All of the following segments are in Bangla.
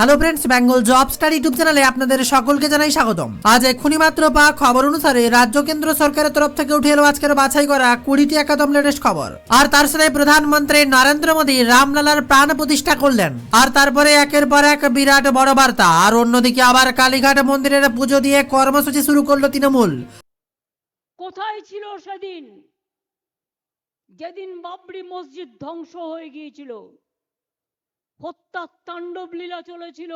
Hello friends Bengal job star YouTube চ্যানেলে আপনাদের সকলকে জানাই স্বাগতম। আজ এক্ষুনি মাত্র পা খবর অনুসারে রাজ্য কেন্দ্র সরকারের তরফ থেকে উঠে এলো আজকের বাছাই করা কুড়িটি একাদম লেটেস্ট খবর। আর তার সাথে প্রধানমন্ত্রী নরেন্দ্র মোদী রামলালার প্রাণ প্রতিষ্ঠা করলেন। আর তারপরে একের পর এক বিরাট বড় বার্তা। আর অন্যদিকে আবার কালীঘাট মন্দিরের পুজো দিয়ে কর্মসূচি শুরু করল তৃণমূল। কোথায় ছিল সেদিন? যেদিন বাবরি মসজিদ ধ্বংস হয়ে গিয়েছিল। হত্যার তাণ্ডব লীলা চলেছিল।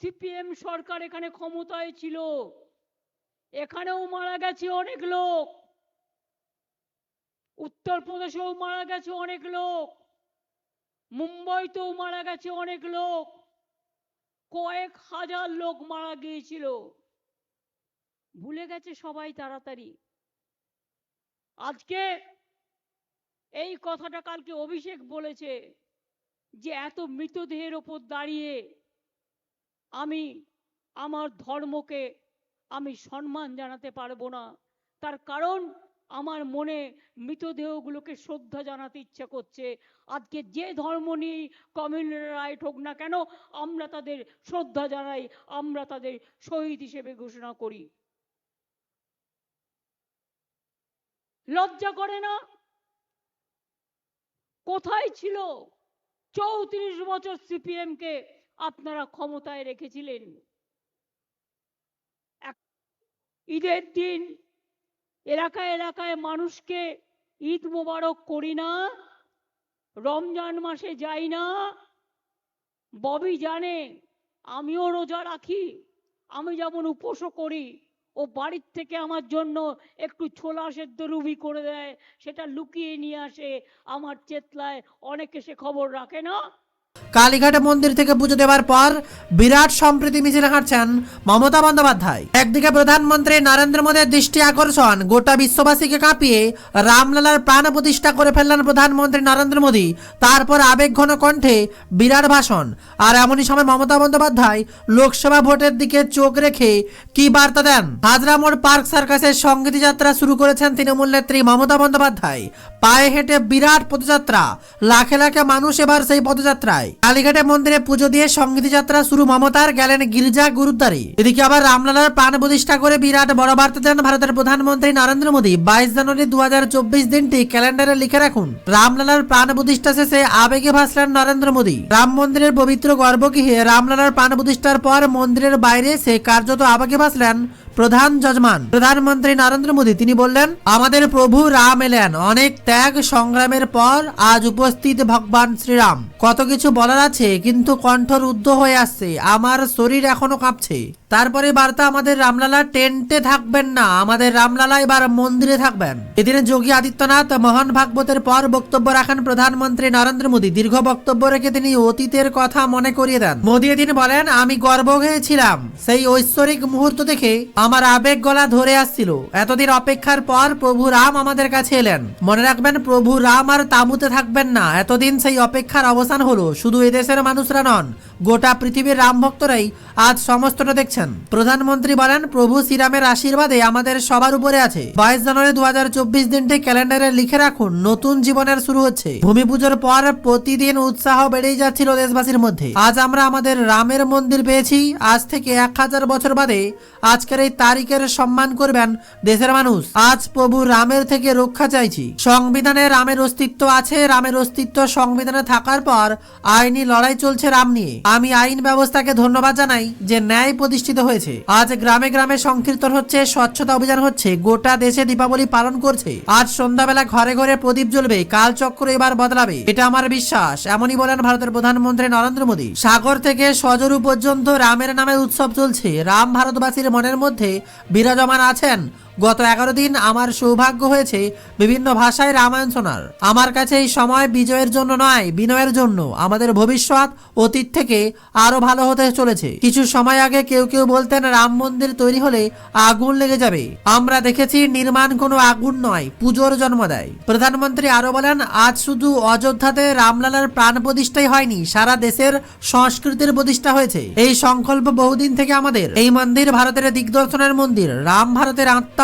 সিপিএম সরকার এখানে ক্ষমতায় ছিল। এখানেও মারা গেছে অনেক লোক। উত্তরপ্রদেশেও মারা গেছে অনেক লোক। মুম্বাইতেও মারা গেছে অনেক লোক। কয়েক হাজার লোক মারা গিয়েছিল। ভুলে গেছে সবাই তাড়াতাড়ি। আজকে এই কথাটা কালকে অভিষেক বলেছে। যে এত মৃতদেহের ওপর দাঁড়িয়ে আমি আমার ধর্মকে আমি সম্মান জানাতে পারব না। তার কারণ আমার মনে মৃতদেহগুলোকে শ্রদ্ধা জানাতে ইচ্ছা করছে। আজকে যে ধর্ম নিয়েই কমিউনাল রাইট হোক না কেন, আমরা তাদের শ্রদ্ধা জানাই, আমরা তাদের শহীদ হিসেবে ঘোষণা করি। লজ্জা করে না? কোথায় ছিল চৌত্রিশ বছর সিপিএম কে আপনারা ক্ষমতায় রেখেছিলেন। ঈদের দিন এলাকায় এলাকায় মানুষকে ঈদ মোবারক করি না, রমজান মাসে যাই না। ববি জানে, আমিও রোজা রাখি, আমি যেমন উপোসও করি ও বাড়ির থেকে আমার জন্য একটু ছোলা সেদ্ধ রুবি করে দেয়, সেটা লুকিয়ে নিয়ে আসে, আমার চেতলায় অনেকে সে খবর রাখে না। কালীঘাট মন্দির থেকে পুজো দেওয়ার পর বিরাট সম্প্রীতি মিছিল হাঁটছেন মমতা বন্দ্যোপাধ্যায়। একদিকে প্রধানমন্ত্রী নরেন্দ্র মোদীর দৃষ্টি আকর্ষণ, গোটা বিশ্ববাসীকে কাঁপিয়ে রামলালার প্রাণ প্রতিষ্ঠা করে ফেললেন প্রধানমন্ত্রী নরেন্দ্র মোদী। তারপর আবেগঘন কণ্ঠে বিরাট ভাষণ। আর এমনই সময় মমতা বন্দ্যোপাধ্যায় লোকসভা ভোটের দিকে চোখ রেখে কি বার্তা দেন? হাজরামোড় পার্ক সার্কাসের সংগীত যাত্রা শুরু করেছেন তৃণমূল নেত্রী মমতা বন্দ্যোপাধ্যায়। পায়ে হেঁটে বিরাট পদযাত্রা। লাখে লাখে মানুষ এবার সেই পদযাত্রায়। কালীঘাটে মন্দিরে পুজো দিয়ে সংগীত যাত্রা শুরু, মমতার গেলেন গির্জা গুরুদ্বারে। এদিকে আবার রামলালার প্রাণ প্রতিষ্ঠা করে বিরাট বড় বার্তা দেন ভারতের প্রধানমন্ত্রী নরেন্দ্র মোদী। বাইশ জানুয়ারি দু হাজার চব্বিশ দিনটি ক্যালেন্ডারে লিখে রাখুন। রামলালার প্রাণ প্রতিষ্ঠা শেষে আবেগে ভাসলেন নরেন্দ্র মোদী। রাম মন্দিরের পবিত্র গর্ভগৃহে রামলালার প্রাণ প্রতিষ্ঠার পর মন্দিরের বাইরে সে কার্যত আবেগে ভাসলেন প্রধান যজমান প্রধানমন্ত্রী নরেন্দ্র মোদী, তিনি বললেন, আমাদের প্রভু রাম এলেন। অনেক ত্যাগ সংগ্রামের পর আজ উপস্থিত ভগবান শ্রীরাম। কত কিছু বলার আছে, কিন্তু কণ্ঠ রুদ্ধ হয়ে আসছে। আমার শরীর এখনও কাঁপছে। তারপরে বার্তা আমাদের রামলালা টেন্টে থাকবেন না, আমাদের রামলালা এবার মন্দিরে থাকবেন। এদিনে যোগী আদিত্যনাথ, মহান ভাগবতের পর বক্তব্য রাখেন প্রধানমন্ত্রী নরেন্দ্র মোদী। দীর্ঘ বক্তব্য রেখে তিনি অতীতের কথা মনে করিয়ে দেন। মোদী এদিন বলেন, আমি গর্ব হয়েছিলাম। সেই ঐশ্বরিক মুহূর্ত দেখে আমার আবেগ গলা ধরে আসছিল। এতদিন অপেক্ষার পর প্রভু রাম আমাদের কাছে এলেন। মনে রাখবেন, প্রভু রাম আর তাঁবুতে থাকবেন না। এতদিন সেই অপেক্ষার অবসান হলো। শুধু এদেশের মানুষরা নন, গোটা পৃথিবীর রাম ভক্তরাই আজ সমস্তটা দেখছেন। প্রধানমন্ত্রী বলেন, প্রভু শ্রীরামের আশীর্বাদে আমাদের সবার উপরে আছে। বাইশ জানুয়ারি দু দিনটি ক্যালেন্ডারে লিখে রাখুন, নতুন জীবনের শুরু হচ্ছে। ভূমি পুজোর পর প্রতিদিন উৎসাহ বেড়েই যাচ্ছিল দেশবাসীর মধ্যে। আজ আমরা আমাদের রামের মন্দির পেয়েছি। আজ থেকে এক হাজার বছর বাদে আজকের এই তারিখের সম্মান করবেন দেশের মানুষ। আজ প্রভু রামের থেকে রক্ষা চাইছি। সংবিধানে রামের অস্তিত্ব আছে। রামের অস্তিত্ব সংবিধানে থাকার পর আইনি লড়াই চলছে রাম নিয়ে। আমি আইন ব্যবস্থাকে ধন্যবাদ জানাই যে ন্যায় প্রতিষ্ঠিত হয়েছে। আজ গ্রামে গ্রামে সংকীর্তন হচ্ছে, স্বচ্ছতা অভিযান হচ্ছে, গোটা দেশে দীপাবলি পালন করছে। আজ সন্ধ্যাবেলা ঘরে ঘরে প্রদীপ জ্বলবে কাল চক্র এবার বদলাবে। এটা আমার বিশ্বাস, এমনই বলেন ভারতের প্রধানমন্ত্রী নরেন্দ্র মোদী। সাগর থেকে সজরু পর্যন্ত রামের নামে উৎসব চলছে। রাম ভারতবাসীর মনের মধ্যে বিরাজমান আছেন গত এগারো দিন আমার সৌভাগ্য হয়েছে বিভিন্ন ভাষায় রামায়ণ শোনার। আমার কাছে এই সময় বিজয়ের জন্য নয়, বিনয়ের জন্য। আমাদের ভবিষ্যৎ অতীত থেকে আরও ভালো হতে চলেছে। কিছু সময় আগে কেউ কেউ বলতেন, রাম মন্দির তৈরি হলে আগুন লেগে যাবে। আমরা দেখেছি নির্মাণ কোনো আগুন নয়, পুজোর জন্ম দেয়। প্রধানমন্ত্রী আরও বলেন, আজ শুধু অযোধ্যাতে রামলালার প্রাণ প্রতিষ্ঠাই হয়নি, সারা দেশের সংস্কৃতির প্রতিষ্ঠা হয়েছে। এই সংকল্প বহুদিন থেকে আমাদের। এই মন্দির ভারতের দিগদর্শনের মন্দির। রাম ভারতের আত্মা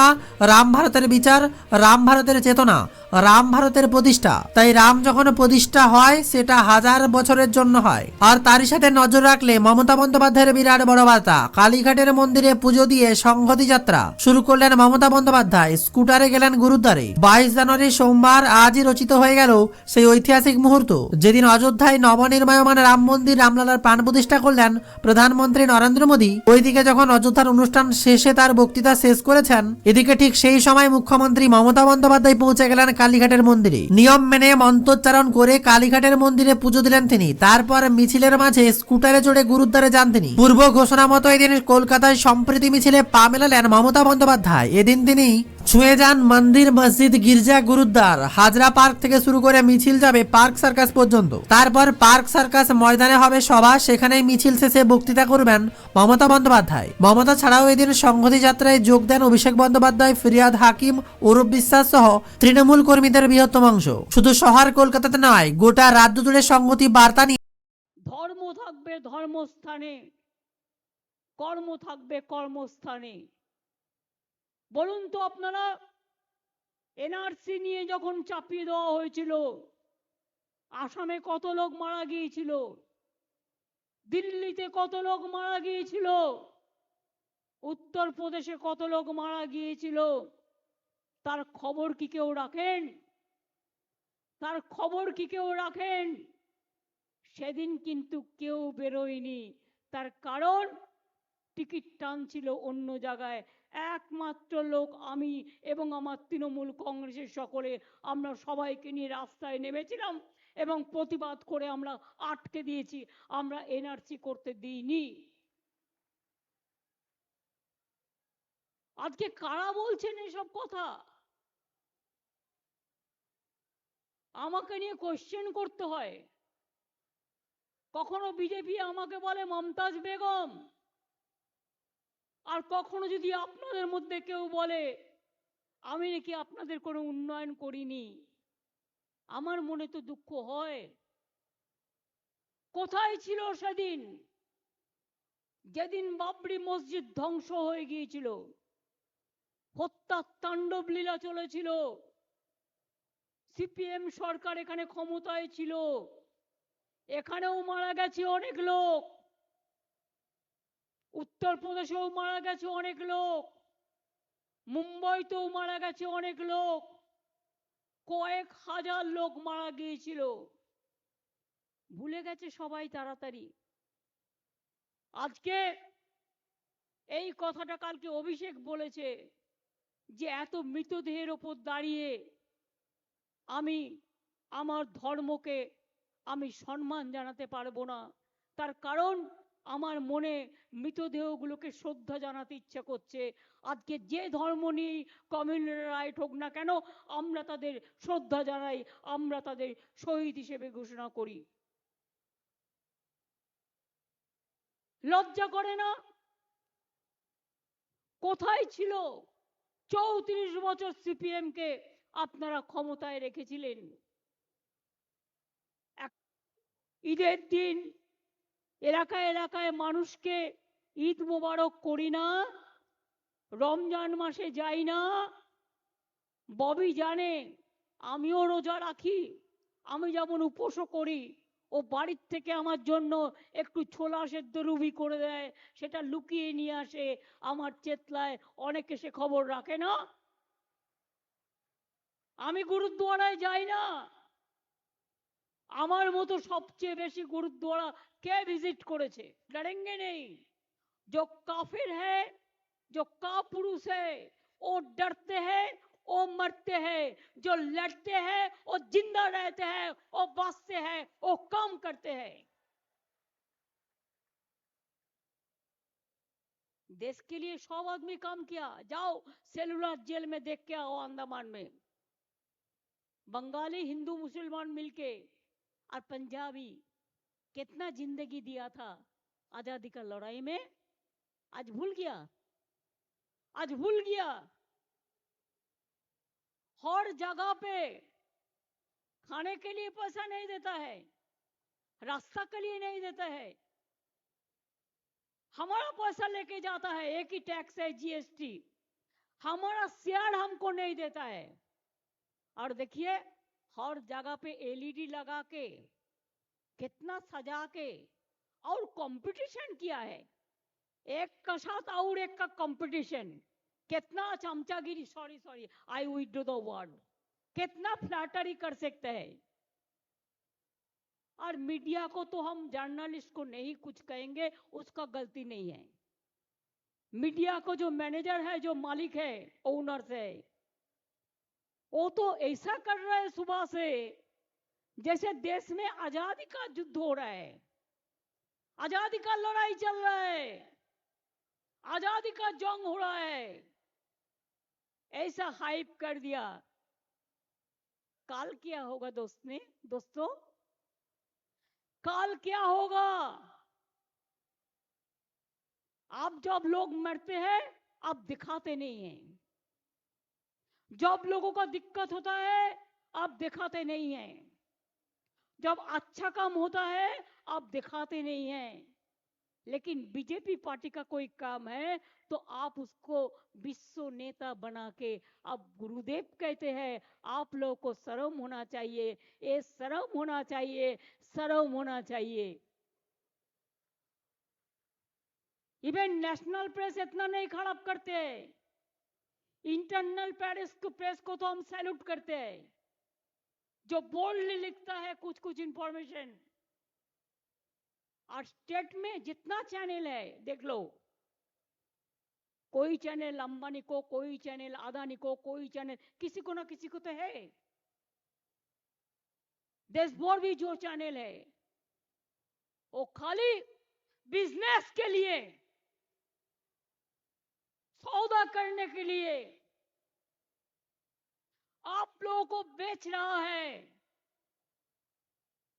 রাম ভারতের বিচার রাম ভারতের চেতনা। রাম ভারতের প্রতিষ্ঠা। তাই রাম যখন প্রতিষ্ঠা হয়, সেটা হাজার বছরের জন্য হয়। আর তারই সাথে নজর রাখলে মমতা বন্দ্যোপাধ্যায়ের বিরাট বড় বার্তা। কালীঘাটের মন্দিরে পুজো দিয়ে সংহতি যাত্রা। শুরু করলেন মমতা বন্দ্যোপাধ্যায়। স্কুটারে গেলেন গুরুদ্বারে। বাইশ জানুয়ারি সোমবার আজই রচিত হয়ে গেল সেই ঐতিহাসিক মুহূর্ত। যেদিন অযোধ্যায় নবনির্মায়মান রাম মন্দির রামলালার প্রাণ প্রতিষ্ঠা করলেন প্রধানমন্ত্রী নরেন্দ্র মোদী, ওইদিকে যখন অযোধ্যার অনুষ্ঠান শেষে তার বক্তৃতা শেষ করেছেন, এদিকে ঠিক সেই সময় মুখ্যমন্ত্রী মমতা বন্দ্যোপাধ্যায় পৌঁছে গেলেন কালীঘাটের মন্দিরে। নিয়ম মেনে মন্ত্রোচ্চারণ করে কালীঘাটের মন্দিরে পুজো দিলেন তিনি। তারপর মিছিলের মাঝে স্কুটারে চড়ে গুরুদ্বারে যান তিনি। পূর্ব ঘোষণা মতো এদিন কলকাতায় সম্প্রীতি মিছিলে পা মেলালেন মমতা বন্দ্যোপাধ্যায়। এদিন তিনি ছুঁয়ে যান মন্দির মসজিদ গির্জা গুরুদ্বার হাজরা পার্ক থেকে শুরু করে মিছিল যাবে পার্ক সার্কাস পর্যন্ত। তারপর পার্ক সার্কাস ময়দানে হবে সভা, সেখানেই মিছিল শেষে বক্তৃতা করবেন মমতা বন্দ্যোপাধ্যায়। মমতা ছাড়াও এদিন সংহতি যাত্রায় যোগ দেন অভিষেক বন্দ্যোপাধ্যায়, ফিরিয়াদ হাকিম, অরূপ বিশ্বাস সহ তৃণমূল কর্মীদের বৃহত্তম অংশ। শুধু শহর কলকাতাতে নয়, গোটা রাজ্য জুড়ে সংহতি বার্তা নিয়ে ধর্ম থাকবে ধর্মস্থানে। কর্ম থাকবে কর্মস্থানে। বলুন তো আপনারা, এনআরসি নিয়ে যখন চাপিয়ে দেওয়া হয়েছিল, আসামে কত লোক মারা গিয়েছিল? দিল্লিতে কত লোক মারা গিয়েছিল? উত্তরপ্রদেশে কত লোক মারা গিয়েছিল? তার খবর কি কেউ রাখেন? তার খবর কি কেউ রাখেন? সেদিন কিন্তু কেউ বেরোয়নি। তার কারণ, টিকিট টানছিল অন্য জায়গায়। একমাত্র লোক আমি এবং আমার তৃণমূল কংগ্রেসের সকলে। আমরা সবাইকে নিয়ে রাস্তায় নেমেছিলাম এবং প্রতিবাদ করে আমরা আটকে দিয়েছি। আমরা এনআরসি করতে দিইনি। আজকে কারা বলছেন এসব কথা? আমাকে নিয়ে কোশ্চেন করতে হয়। কখনো বিজেপি আমাকে বলে, মমতাজ বেগম আর কখনো যদি আপনাদের মধ্যে কেউ বলে, আমি নাকি আপনাদের কোনো উন্নয়ন করিনি। আমার মনে তো দুঃখ হয়। কোথায় ছিল সেদিন? যেদিন বাবরি মসজিদ ধ্বংস হয়ে গিয়েছিল। হত্যা তাণ্ডব লীলা চলেছিল। সিপিএম সরকার এখানে ক্ষমতায় ছিল। এখানেও মারা গেছে অনেক লোক। উত্তরপ্রদেশেও মারা গেছে অনেক লোক। মুম্বাইতেও মারা গেছে অনেক লোক। কয়েক হাজার লোক মারা গিয়েছিল। ভুলে গেছে সবাই তাড়াতাড়ি। আজকে এই কথাটা কালকে অভিষেক বলেছে যে এত মৃতদেহের ওপর দাঁড়িয়ে আমি আমার ধর্মকে আমি সম্মান জানাতে পারব না। তার কারণ আমার মনে মৃতদেহগুলোকে শ্রদ্ধা জানাতে ইচ্ছা করছে। আজকে যে ধর্ম নিয়েই কমিউনাল রাইট হোক না কেন, আমরা তাদের শ্রদ্ধা জানাই, আমরা তাদের শহীদ হিসেবে ঘোষণা করি। লজ্জা করে না? কোথায় ছিল চৌত্রিশ বছর সিপিএম কে আপনারা ক্ষমতায় রেখেছিলেন? ঈদের দিন এলাকায় এলাকায় মানুষকে ঈদ মোবারক করি না, রমজান মাসে যাই না। ববি জানে, আমিও রোজা রাখি, আমি যেমন উপোসও করি, ও বাড়ির থেকে আমার জন্য একটু ছোলা সেদ্ধ রুবি করে দেয়, সেটা লুকিয়ে নিয়ে আসে, আমার চেতলায় অনেকে সে খবর রাখে না। আমি গুরুদ্বারায় যাই না। আমার মতো সবচেয়ে বেশি গুরুদ্বারা কে ভিজিট করেছে লড়েঙ্গে নেই जो काफिर है जो कापुरुष है वो डरते हैं वो मरते हैं जो लड़ते हैं वो जिंदा रहते हैं वो बचते हैं वो काम करते हैं देश के लिए सब आदमी काम किया जाओ सेलुलर जेल में देख के आओ अंडमान में बंगाली हिंदू मुसलमान मिलके और पंजाबी कितना ज़िंदगी दिया था आज़ादी का लड़ाई में। आज भूल गया। आज भूल गया। हर जगह पे खाने के लिए पैसा नहीं देता है, रास्ता के लिए नहीं देता है। हमारा पैसा लेके जाता है, एक ही टैक्स है जीएसटी हमारा शेयर हमको नहीं देता है। और देखिए हर जगह पे एलईडी लगा के, कितना सजा के और कंपटीशन किया है। एक का साथ और एक का कंपटीशन कितना चमचागिरी sorry sorry I withdraw the word कितना फ्लैटरी कर सकते हैं। और मीडिया को तो हम जर्नलिस्ट को नहीं कुछ कहेंगे, उसका गलती नहीं है। मीडिया को जो मैनेजर है, जो मालिक है ओनर्स है वो तो ऐसा कर रहा है सुबह से, जैसे देश में आज़ादी का युद्ध हो रहा है। आज़ादी का लड़ाई चल रहा है। आज़ादी का जंग हो रहा है। ऐसा हाइप कर दिया। काल क्या होगा दोस्त ने? दोस्तों, काल क्या होगा? आप जब लोग मरते हैं, आप दिखाते नहीं हैं। जब लोगों का दिक्कत होता है, आप दिखाते नहीं हैं। जब अच्छा काम होता है, आप दिखाते नहीं हैं। लेकिन बीजेपी पार्टी का कोई काम है तो आप उसको विश्व नेता बना के आप गुरुदेव कहते हैं, आप लोगों को शर्म होना चाहिए। ये शर्म होना चाहिए, शर्म होना चाहिए। इवन नेशनल प्रेस इतना नहीं खराब करते। इंटरनल प्रेस को प्रेस को तो हम सैल्यूट करते हैं। जो बोल्डली लिखता है कुछ कुछ इंफॉर्मेशन। और स्टेट में जितना चैनल है, देख लो। कोई चैनल अंबानी को कोई चैनल अदानी को कोई चैनल, किसी को ना किसी को तो है। देश भर भी जो चैनल है। वो खाली बिज़नेस के लिए करने के लिए आप लोगों को बेच रहा है।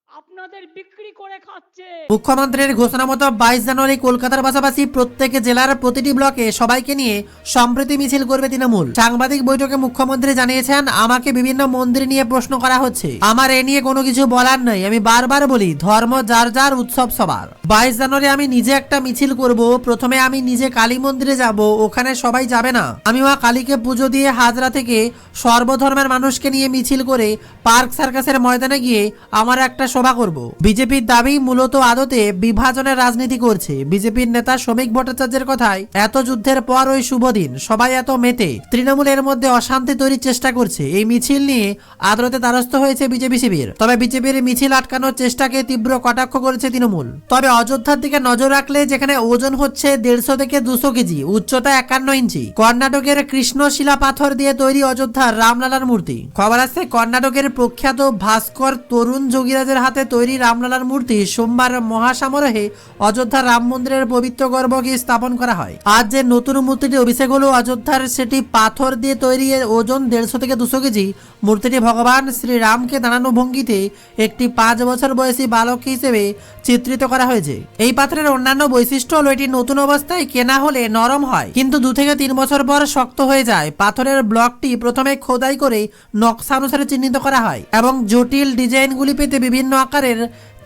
আপনাদের বিক্রি করে খাচ্ছে। মুখ্যমন্ত্রীর ঘোষণা মতো বাইশ জানুয়ারি কলকাতার পাশাপাশি প্রত্যেক জেলার প্রতিটি ব্লকে সবাইকে নিয়ে সম্প্রীতি মিছিল করবে তৃণমূল। সাংবাদিক বৈঠকে মুখ্যমন্ত্রী জানিয়েছেন, আমাকে বিভিন্ন মন্দির নিয়ে প্রশ্ন করা হচ্ছে। আমার এ নিয়ে কোনো কিছু বলার নাই। আমি বারবার বলি, ধর্ম যার যার উৎসব সবার। বাইশ জানুয়ারি আমি নিজে একটা মিছিল করব। প্রথমে আমি নিজে কালী মন্দিরে যাব। ওখানে সবাই যাবে না। আমি মা কালীকে পুজো দিয়ে হাজরা থেকে সর্বধর্মের মানুষকে নিয়ে মিছিল করে পার্ক সার্কাসের ময়দানে গিয়ে আমার একটা সভা করব। বিজেপির দাবি মূলত আদতে বিভাজনের রাজনীতি করছে। বিজেপির নেতা শ্রমিক ভট্টাচার্যের কথায়, এত যুদ্ধের পর ওই শুভ দিন। সবাই এত মেতে। তৃণমূলের মধ্যে অশান্তি তৈরির চেষ্টা করছে। এই মিছিল নিয়ে আদালতে দ্বারস্থ হয়েছে বিজেপি শিবির। তবে বিজেপির মিছিল আটকানোর চেষ্টাকে তীব্র কটাক্ষ করেছে তৃণমূল। তবে অযোধ্যার দিকে নজর রাখলে যেখানে ওজন হচ্ছে দেড়শো থেকে দুশো কেজি, উচ্চতা একান্ন ইঞ্চি। কর্ণাটকের কৃষ্ণশিলা পাথর দিয়ে তৈরি অযোধ্যার রামলালার মূর্তি। খবর আছে কর্ণাটকের প্রখ্যাত ভাস্কর তরুণ যোগীরাজের হাতে তৈরি রামলালার মূর্তি সোমবার মহাসমারোহে অযোধ্যার রাম মন্দিরের পবিত্র গর্ভকে স্থাপন করা হয়। আজ যে নতুন মূর্তিটি অভিষেক হলো অযোধ্যার, সেটি পাথর দিয়ে তৈরি ওজন দেড়শো থেকে দুশো কেজি। মূর্তিটি ভগবান শ্রীরামকে দাঁড়ানো ভঙ্গিতে একটি পাঁচ বছর বয়সী বালক হিসেবে চিত্রিত করা হয়েছে। এই পাত্রের অন্যান্য বৈশিষ্ট্য হলো এটি নতুন অবস্থায় কেনা হলে নরম হয়, কিন্তু দু থেকে তিন বছর পর শক্ত হয়ে যায়। পাথরের ব্লকটি প্রথমে খোদাই করে নকশা অনুসারে চিহ্নিত করা হয় এবং জটিল ডিজাইনগুলি পেতে বিভিন্ন আকারের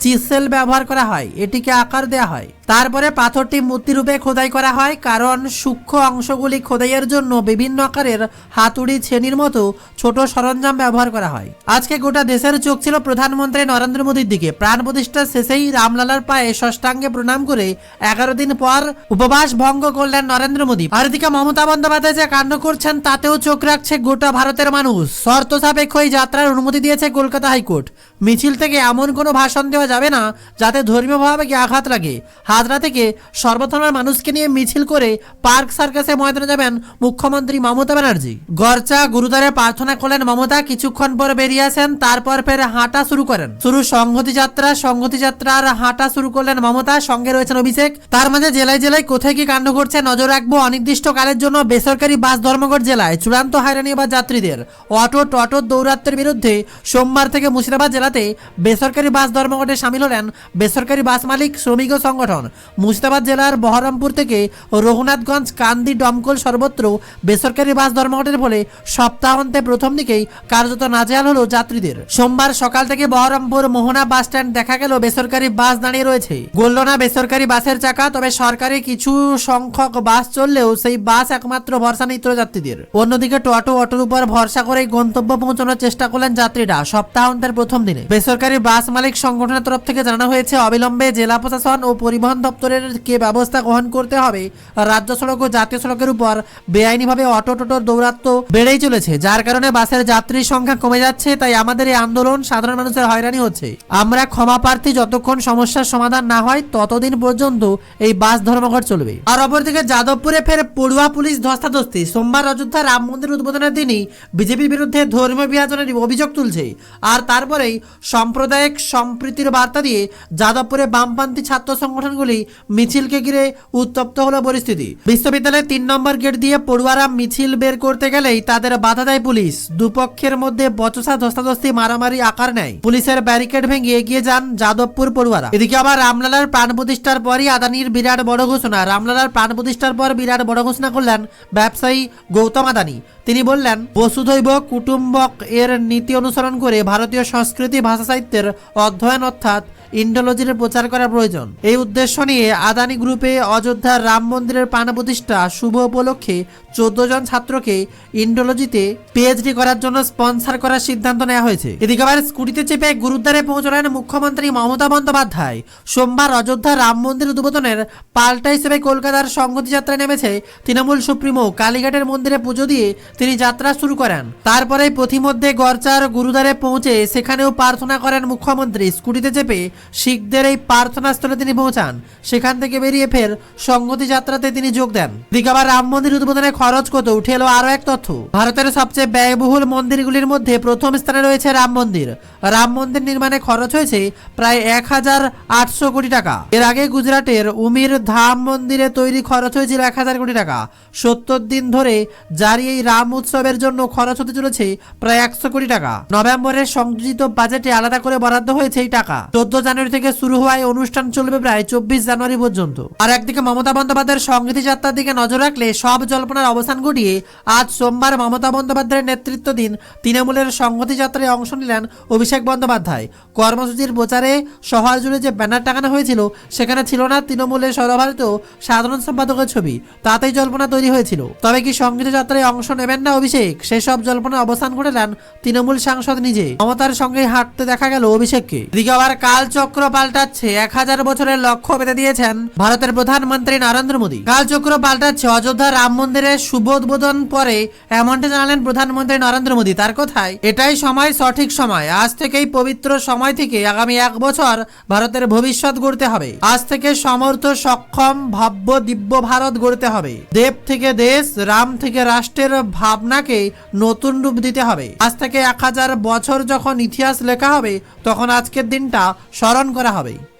চিসেল ব্যবহার করা হয়, এটিকে আকার দেওয়া হয়। তারপরে পাথরটি মূর্তিরূপে খোদাই করা হয়, কারণ সূক্ষ্ম অংশগুলি খোদাইয়ের জন্য বিভিন্ন আকারের হাতুড়ি, ছেনির মতো ছোট সরঞ্জাম ব্যবহার করা হয়। আজকে গোটা দেশের চোখ ছিল প্রধানমন্ত্রী নরেন্দ্র মোদীর দিকে। প্রাণ প্রতিষ্ঠার শেষেই রামলালার পায়ে ষষ্ঠাঙ্গে প্রণাম করে এগারো দিন পর উপবাস ভঙ্গ করলেন নরেন্দ্র মোদী। আর এদিকে মমতা বন্দ্যোপাধ্যায় যে কাণ্ড করছেন, তাতেও চোখ রাখছে গোটা ভারতের মানুষ। শর্ত সাপেক্ষ এই যাত্রার অনুমতি দিয়েছে কলকাতা হাইকোর্ট। মিছিল থেকে এমন কোনো ভাষণ দেওয়া যাবে না যাতে ধর্মীয়ভাবে কি আঘাত লাগে। হাজরা থেকে সর্বধর্মের মানুষকে নিয়ে মিছিল করে পার্ক সার্কাসে ময়দানে যাবেন মুখ্যমন্ত্রী মমতা ব্যানার্জি। গরচা গুরুদ্বারে প্রার্থনা করলেন মমতা, কিছুক্ষণ পর বেরিয়ে আসেন, তারপর ফের হাঁটা শুরু করেন। শুরু সংহতি যাত্রা, সংহতি যাত্রার হাঁটা শুরু করলেন মমতা, সঙ্গে রয়েছেন অভিষেক। তার মাঝে জেলায় জেলায় কোথায় কি কাণ্ড ঘটছে নজর রাখব অনির্দিষ্টকালের জন্য বেসরকারি বাস ধর্মঘট জেলায়। চূড়ান্ত হয়রানি বা যাত্রীদের। অটো, টটো দৌরাত্মের বিরুদ্ধে সোমবার থেকে মুর্শিদাবাদ জেলাতে বেসরকারি বাস ধর্মঘটে সামিল হলেন বেসরকারি বাস মালিক শ্রমিক ও সংগঠন। মুর্শিদাবাদ জেলার বহরমপুর থেকে রঘুনাথগঞ্জ কান্দি ডমকল সর্বত্র বেসরকারি বাস ধর্মঘটের ফলে সপ্তাহান্তে প্রথম দিকেই কার্যত নাজেহাল হলো যাত্রীদের। সোমবার সকাল থেকে বহরমপুর মোহনা বাস স্ট্যান্ড দেখা গেল বেসরকারি বাস দাঁড়িয়ে রয়েছে। গড়ল না বেসরকারি বাসের চাকা, তবে সরকারি কিছু সংখ্যক বাস চললেও সেই বাস একমাত্র ভরসা নিত্য যাত্রীদের। অন্যদিকে টোটো অটোর উপর ভরসা করে গন্তব্য পৌঁছানোর চেষ্টা করলেন যাত্রীরা সপ্তাহান্তের প্রথম দিনে। বেসরকারি বাস মালিক সংগঠনের তরফ থেকে জানানো হয়েছে, অবিলম্বে জেলা প্রশাসন ও পরিবহন দপ্তরের কে ব্যবস্থা গ্রহণ করতে হবে। রাজ্য সড়ক ও জাতীয় সড়কের উপর বেআইনিভাবে অটো টোটোর দৌরাত্ম বেড়েই চলেছে, যার কারণে বাসের যাত্রীর সংখ্যা কমে যাচ্ছে, তাই আমাদের এই আন্দোলন সাধারণ মানুষের হয়রানি হচ্ছে। আমরা ক্ষমা প্রার্থী যতক্ষণ সমস্যার সমাধান না হয়, ততদিন পর্যন্ত এই বাস ধর্মঘট চলবে। আর অপরদিকে যাদবপুরে ফের পড়ুয়া পুলিশ ধস্তাধস্তি। সোমবার অযোধ্যা রাম মন্দির উদ্বোধনের দিনই বিজেপির বিরুদ্ধে ধর্মীয় বিভাজনের অভিযোগ তুলছে। আর তারপরেই সাম্প্রদায়িক সম্প্রীতির বার্তা দিয়ে যাদবপুরে বামপন্থী ছাত্র সংগঠনগুলি মিছিলকে ঘিরে উত্তপ্ত হলো পরিস্থিতি। বিশ্ববিদ্যালয়ের তিন নম্বর গেট দিয়ে পড়ুয়ারা মিছিল বের করতে গেলেই তাদের বাধা দেয় পুলিশ। দুপক্ষের মধ্যে বচসা ধস্তাধস্তি মারামারি আকার নেয়। পুলিশের ব্যারিকেড ভেঙে এগিয়ে যান যাদবপুর পড়ুয়ারা। এদিকে আবার রামলালার প্রাণ প্রতিষ্ঠার পরই আদানির বিরাট বড় ঘোষণা। রামলালার প্রাণ প্রতিষ্ঠার পর বিরাট বড় ঘোষণা করলেন ব্যবসায়ী গৌতম আদানি। তিনি বললেন, বসুধৈব কুটুম্বক এর নীতি অনুসরণ করে ভারতীয় সংস্কৃতি, ভাষা সাহিত্যের অধ্যয়ন অর্থাৎ ইন্ডোলজির প্রচার করা প্রয়োজন। এই উদ্দেশ্য নিয়ে আদানি গ্রুপে অযোধ্যার রাম মন্দিরের প্রাণ প্রতিষ্ঠা শুভ উপলক্ষে চোদ্দ জন ছাত্রকে ইন্ডোলজিতে পিএইচডি করার জন্য স্পন্সর করার সিদ্ধান্ত নেওয়া হয়েছে। এদিকে আবার স্কুটিতে চেপে গুরুদ্বারে পৌঁছলেন মুখ্যমন্ত্রী মমতা বন্দ্যোপাধ্যায়। সোমবার অযোধ্যা রাম মন্দির উদ্বোধনের পাল্টা হিসেবে কলকাতার সংহতি যাত্রায় নেমেছে তৃণমূল সুপ্রিমো। কালীঘাটের মন্দিরে পুজো দিয়ে তিনি যাত্রা শুরু করেন। তারপরে পথিমধ্যে গরচার গুরুদ্বারে পৌঁছে সেখানেও প্রার্থনা করেন মুখ্যমন্ত্রী। স্কুটিতে চেপে শিখদের এই প্রার্থনা স্থলে তিনি পৌঁছান। সেখান থেকে বেরিয়ে ফের সংহতি যাত্রাতে তিনি যোগ দেন। এদিকে আবার রাম মন্দির উদ্বোধনে খরচ কত? উঠে এলো আরও এক তথ্য। ভারতের সবচেয়ে ব্যয়বহুল মন্দিরগুলির মধ্যে প্রথম স্থানে রয়েছে রাম মন্দির। রাম মন্দির নির্মাণে খরচ হয়েছে প্রায় এক হাজার আটশো কোটি টাকা। এর আগে গুজরাটের উমির ধাম মন্দিরে তৈরি খরচ হয়েছিল এক হাজার কোটি টাকা। সত্তর দিন ধরে জারি এই রাম উৎসবের জন্য খরচ হতে চলেছে প্রায় একশো কোটি টাকা। নভেম্বরের সংযোজিত বাজেটে আলাদা করে বরাদ্দ হয়েছে এই টাকা। চোদ্দ জানুয়ারি থেকে শুরু হওয়া এই অনুষ্ঠান চলবে প্রায় চব্বিশ জানুয়ারি পর্যন্ত। আর একদিকে মমতা বন্দ্যোপাধ্যায়ের সংগীতি যাত্রার দিকে নজর রাখলে সব জল্পনার অবসান ঘটিয়ে আজ সোমবার মমতা বন্দ্যোপাধ্যায়ের নেতৃত্বাধীন তৃণমূলের সংহতি যাত্রায় অংশ নিলেন অভিষেক বন্দ্যোপাধ্যায়। কর্মসূচির প্রচারে শহর জুড়ে যে ব্যানার টাঙানো হয়েছিল, সেখানে ছিল না তৃণমূলের সর্বভারতীয় সাধারণ সম্পাদকের ছবি। তাতেই জল্পনা তৈরি হয়েছিল। তবে কি সংগীত যাত্রায় অংশ নেবেন না অভিষেক? সেসব জল্পনার অবসান ঘটালেন তৃণমূল সাংসদ নিজে। মমতার সঙ্গে হাঁটতে দেখা গেল অভিষেককে। এদিকে আবার কালচক্র পাল্টাচ্ছে। এক হাজার বছরের লক্ষ্য বেঁধে দিয়েছেন ভারতের প্রধানমন্ত্রী নরেন্দ্র মোদী। কালচক্র পাল্টাচ্ছে। অযোধ্যা রাম মন্দিরের উদ্বোধন পরে এমনটা জানালেন প্রধানমন্ত্রী নরেন্দ্র মোদী। তার কথায়, এটাই সময়, সঠিক সময়। আজ থেকেই পবিত্র সময় থেকে আগামী এক বছর ভারতের ভবিষ্যৎ গড়তে হবে। আজ থেকে সমর্থ, সক্ষম, ভাব্য, দিব্য ভারত গড়তে হবে। দেব থেকে দেশ, রাম থেকে রাষ্ট্রের ভাবনাকে নতুন রূপ দিতে হবে। আজ থেকে এক হাজার বছর যখন ইতিহাস লেখা হবে, তখন আজকের দিনটা স্মরণ করা হবে।